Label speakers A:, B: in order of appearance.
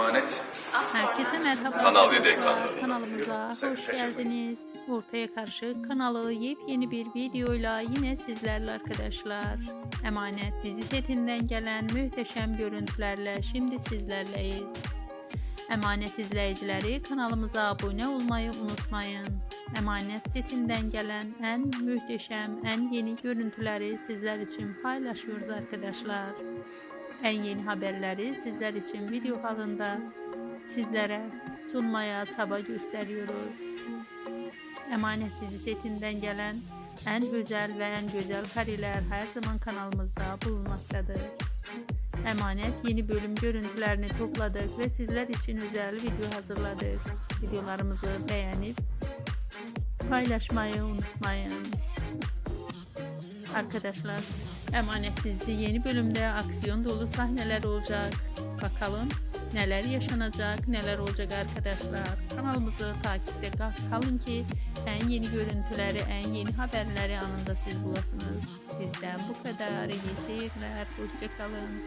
A: Emanet.
B: Herkese merhaba.
A: Kanal yedi
B: arkadaşlar.
A: ekranları.
B: Kanalımıza hoş geldiniz. Ortaya Karşı kanalı yepyeni bir videoyla yine sizlerle arkadaşlar. Emanet dizi setinden gelen muhteşem görüntülerle şimdi sizlerleyiz. Emanet izleyicileri kanalımıza abone olmayı unutmayın. Emanet setinden gelen en muhteşem, en yeni görüntüleri sizler için paylaşıyoruz arkadaşlar. En yeni haberleri sizler için video halinde sizlere sunmaya çaba gösteriyoruz. Emanet dizi setinden gelen en özel ve en güzel kareler her zaman kanalımızda bulunmaktadır. Emanet yeni bölüm görüntülerini topladık ve sizler için özel video hazırladık. Videolarımızı beğenip paylaşmayı unutmayın. Arkadaşlar Emanet dizisi yeni bölümde aksiyon dolu sahneler olacak. Bakalım neler yaşanacak, neler olacak arkadaşlar. Kanalımızı takipte kal- kalın ki en yeni görüntüleri, en yeni haberleri anında siz bulasınız. Bizden bu kadar. İyi seyirler. Hoşçakalın.